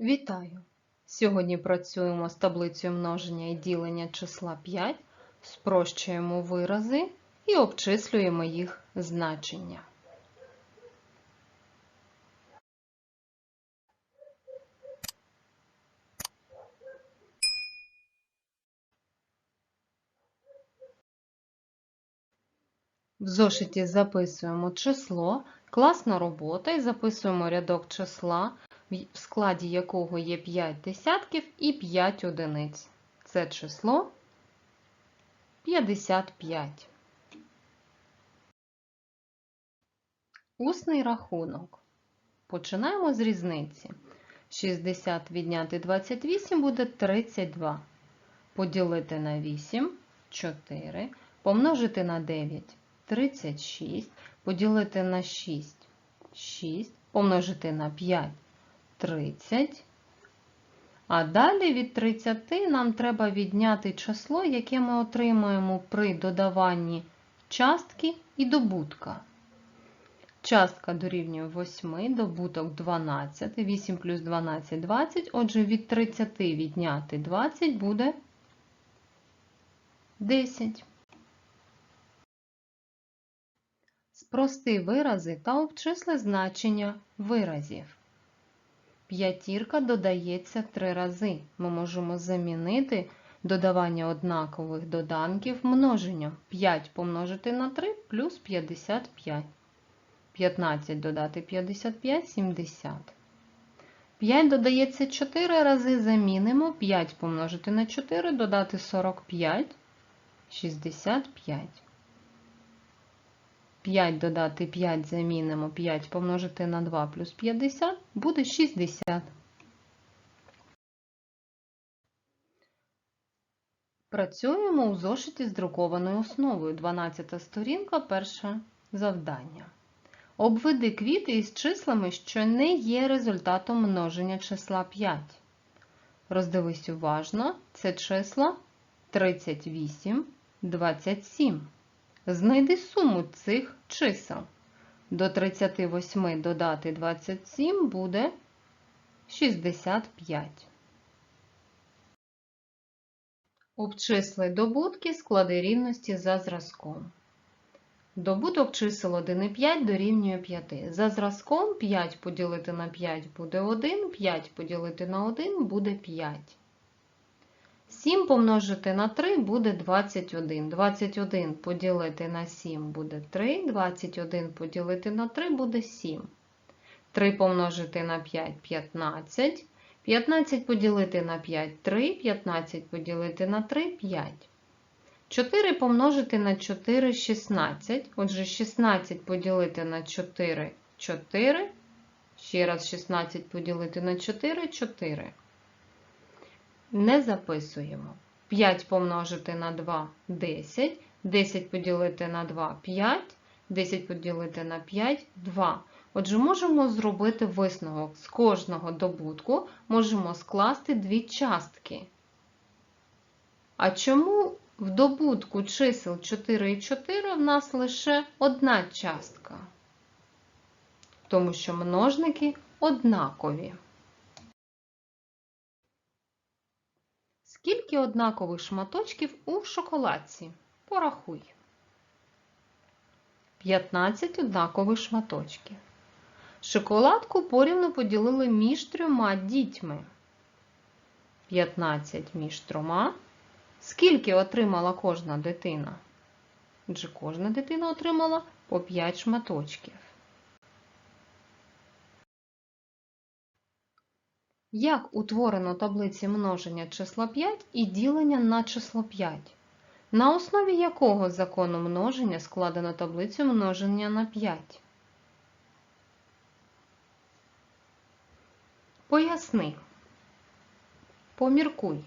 Вітаю! Сьогодні працюємо з таблицею множення і ділення числа 5, спрощуємо вирази і обчислюємо їх значення. В зошиті записуємо число, класна робота і записуємо рядок числа, в складі якого є 5 десятків і 5 одиниць. Це число 55. Усний рахунок. Починаємо з різниці. 60 відняти 28 буде 32. Поділити на 8 4. Помножити на 9 36. Поділити на 6 6. Помножити на 5 30. А далі від 30 нам треба відняти число, яке ми отримаємо при додаванні частки і добутка. Частка дорівнює 8, добуток 12, 8 плюс 12 20. Отже, від 30 відняти 20 буде 10. Спрости вирази та обчисли значення виразів. П'ятірка додається три рази. Ми можемо замінити додавання однакових доданків множенням. 5 помножити на 3 плюс 55. 15 додати 55 70. 5 додається 4 рази, замінимо. 5 помножити на 4, додати 45, 65. 5 додати 5 замінимо 5 помножити на 2 плюс 50 буде 60. Працюємо у зошиті з друкованою основою. 12 сторінка, перше завдання. Обведи квіти із числами, що не є результатом множення числа 5. Роздивись уважно, це числа 38, 27. Знайди суму цих чисел. До 38 додати 27 буде 65. Обчисли добутки склади рівності за зразком. Добуток чисел 1 і 5 дорівнює 5. За зразком 5 поділити на 5 буде 1, 5 поділити на 1 буде 5. 7 помножити на 3 буде 21. 21 поділити на 7 буде 3, 21 поділити на 3 буде 7. 3 помножити на 5 15. 15 поділити на 5 3, 15 поділити на 3 5. 4 помножити на 4 16. Отже, 16 поділити на 4 4. Ще раз 16 поділити на 4 4 не записуємо. 5 помножити на 2 10, 10 поділити на 2 5, 10 поділити на 5 2. Отже, можемо зробити висновок з кожного добутку можемо скласти дві частки. А чому в добутку чисел 4 і 4 в нас лише одна частка? Тому що множники однакові. Скільки однакових шматочків у шоколадці? Порахуй. 15 однакових шматочків. Шоколадку порівну поділили між трьома дітьми. 15 між трьома. Скільки отримала кожна дитина? Отже, кожна дитина отримала по 5 шматочків. Як утворено таблиці множення числа 5 і ділення на число 5? На основі якого закону множення складено таблицю множення на 5? Поясни. Поміркуй.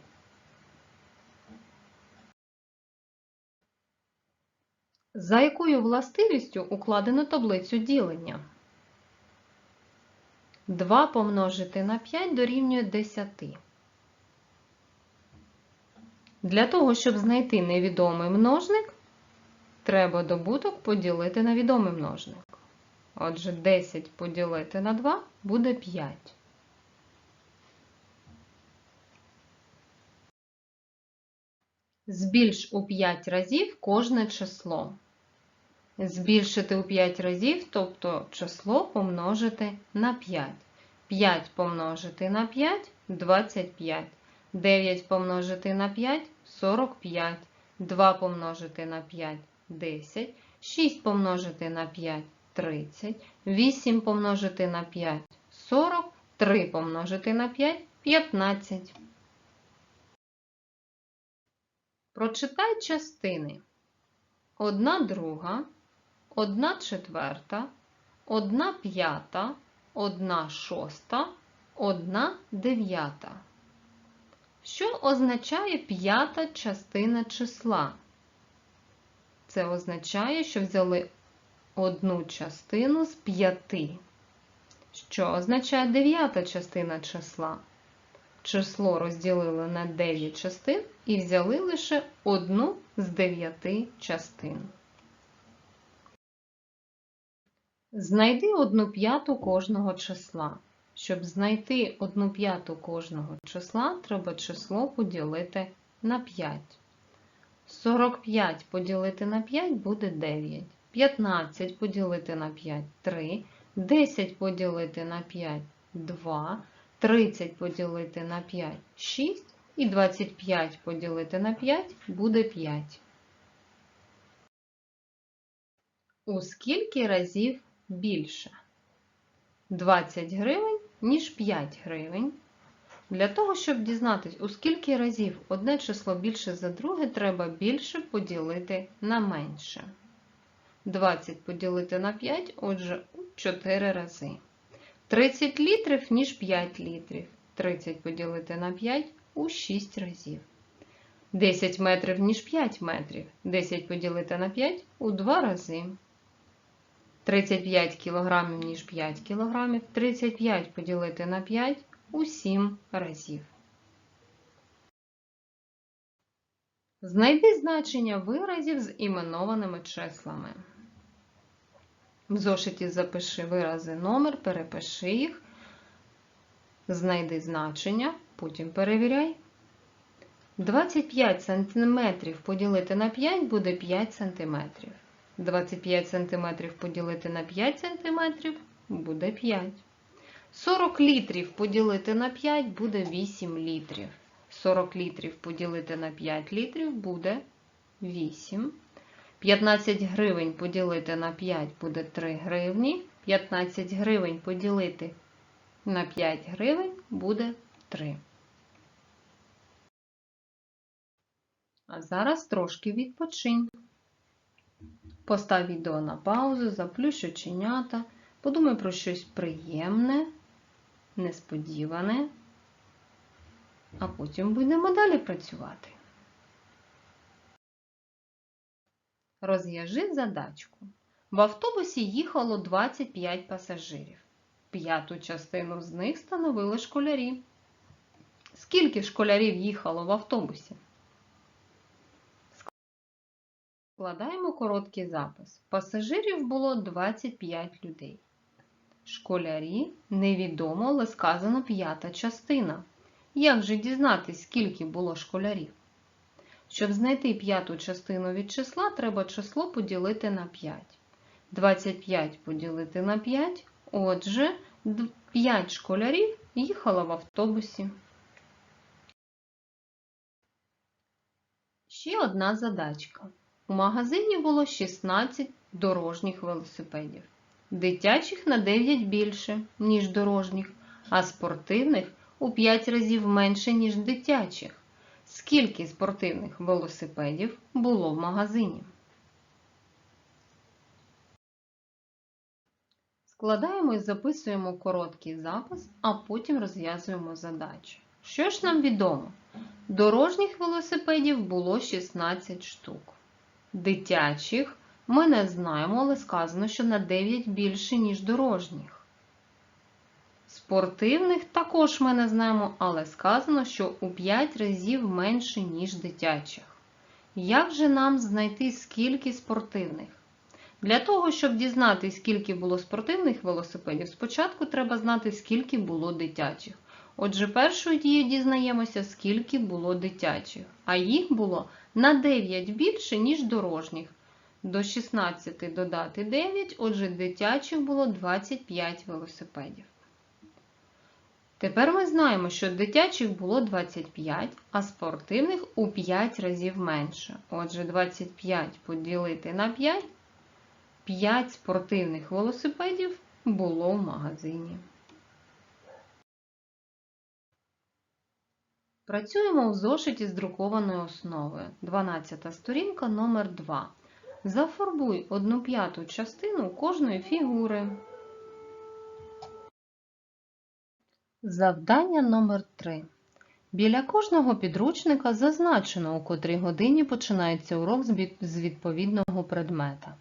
За якою властивістю укладено таблицю ділення? 2 помножити на 5 дорівнює 10. Для того, щоб знайти невідомий множник, треба добуток поділити на відомий множник. Отже, 10 поділити на 2 буде 5. Збільш у 5 разів кожне число. Збільшити у 5 разів, тобто число помножити на 5. 5 помножити на 5 25. 9 помножити на 5 45. 2 помножити на 5 10. 6 помножити на 5 30. 8 помножити на 5 40. 3 помножити на 5 15. Прочитай частини. Одна друга, одна четверта, одна п'ята, одна шоста, одна дев'ята. Що означає п'ята частина числа? Це означає, що взяли одну частину з п'яти. Що означає дев'ята частина числа? Число розділили на 9 частин і взяли лише одну з 9 частин. Знайди одну п'яту кожного числа. Щоб знайти одну п'яту кожного числа, треба число поділити на 5. 45 поділити на 5 буде 9. 15 поділити на 5 3. 10 поділити на 5 2. 30 поділити на 5 6 і 25 поділити на 5 буде 5. У скільки разів більше? 20 гривень, ніж 5 гривень. Для того, щоб дізнатись, у скільки разів одне число більше за друге, треба більше поділити на менше. 20 поділити на 5, отже, у 4 рази. 30 літрів, ніж 5 літрів. 30 поділити на 5 у 6 разів. 10 метрів, ніж 5 метрів. 10 поділити на 5 у 2 рази. 35 кілограмів, ніж 5 кілограмів. 35 поділити на 5 у 7 разів. Знайди значення виразів з іменованими числами. В зошиті запиши вирази номер, перепиши їх, знайди значення, потім перевіряй. 25 см поділити на 5 буде 5 см. 25 см поділити на 5 см буде 5. 40 літрів поділити на 5 буде 8 літрів. 40 літрів поділити на 5 літрів буде 8. 15 гривень поділити на 5 буде 3 гривні. 15 гривень поділити на 5 гривень буде 3. А зараз трошки відпочинь. Постав відео на паузу, заплющ оченята, подумай про щось приємне, несподіване, а потім будемо далі працювати. Розв'яжи задачку. В автобусі їхало 25 пасажирів. П'яту частину з них становили школярі. Скільки школярів їхало в автобусі? Складаємо короткий запис. Пасажирів було 25 людей. Школярі невідомо, але сказано п'ята частина. Як же дізнатись, скільки було школярів? Щоб знайти п'яту частину від числа, треба число поділити на 5. 25 поділити на 5. Отже, 5 школярів їхало в автобусі. Ще одна задачка. У магазині було 16 дорожніх велосипедів. Дитячих на 9 більше, ніж дорожніх, а спортивних у 5 разів менше, ніж дитячих. Скільки спортивних велосипедів було в магазині? Складаємо і записуємо короткий запис, а потім розв'язуємо задачу. Що ж нам відомо? Дорожніх велосипедів було 16 штук. Дитячих ми не знаємо, але сказано, що на 9 більше, ніж дорожніх. Спортивних також ми не знаємо, але сказано, що у 5 разів менше, ніж дитячих. Як же нам знайти скільки спортивних? Для того, щоб дізнатися, скільки було спортивних велосипедів, спочатку треба знати, скільки було дитячих. Отже, першою дією дізнаємося, скільки було дитячих, а їх було на 9 більше, ніж дорожніх. До 16 додати 9, отже, дитячих було 25 велосипедів. Тепер ми знаємо, що дитячих було 25, а спортивних у 5 разів менше. Отже, 25 поділити на 5, 5 спортивних велосипедів було в магазині. Працюємо у зошиті з друкованою основою. 12 сторінка номер 2. Зафарбуй одну п'яту частину кожної фігури. Завдання номер 3. Біля кожного підручника зазначено, у котрій годині починається урок з відповідного предмета.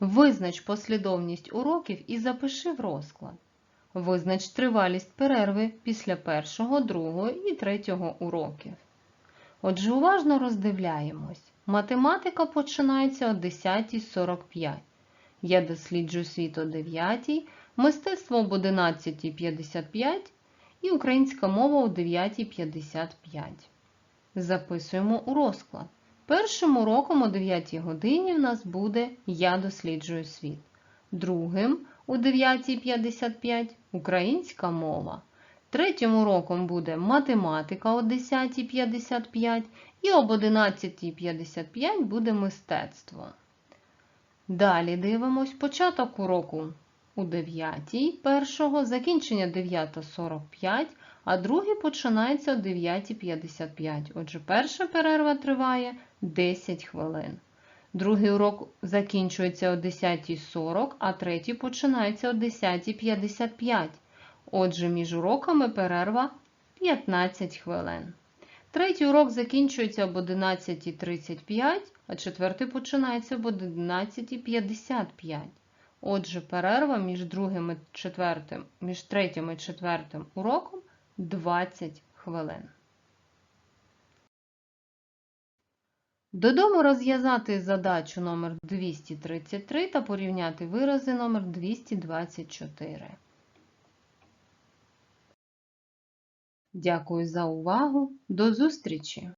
Визнач послідовність уроків і запиши в розклад. Визнач тривалість перерви після першого, другого і третього уроків. Отже, уважно роздивляємось. Математика починається о 10.45. Я досліджую світ о 9, мистецтво об 11.55 і українська мова о 9.55. Записуємо у розклад. Першим уроком о 9 годині в нас буде Я досліджую світ. Другим о 9.55 українська мова. Третім уроком буде математика о 10.55 і об 11.55 буде мистецтво. Далі дивимось початок уроку у 9 першого, закінчення 9.45, а другий починається о 9.55. Отже, перша перерва триває 10 хвилин. Другий урок закінчується о 10.40, а третій починається о 10.55. Отже, між уроками перерва 15 хвилин. Третій урок закінчується об 11.35, а четвертий починається об 11.55. Отже, перерва між другим і четвертим, між третім і четвертим уроком 20 хвилин. Додому розв'язати задачу номер 233 та порівняти вирази номер 224. Дякую за увагу. До зустрічі!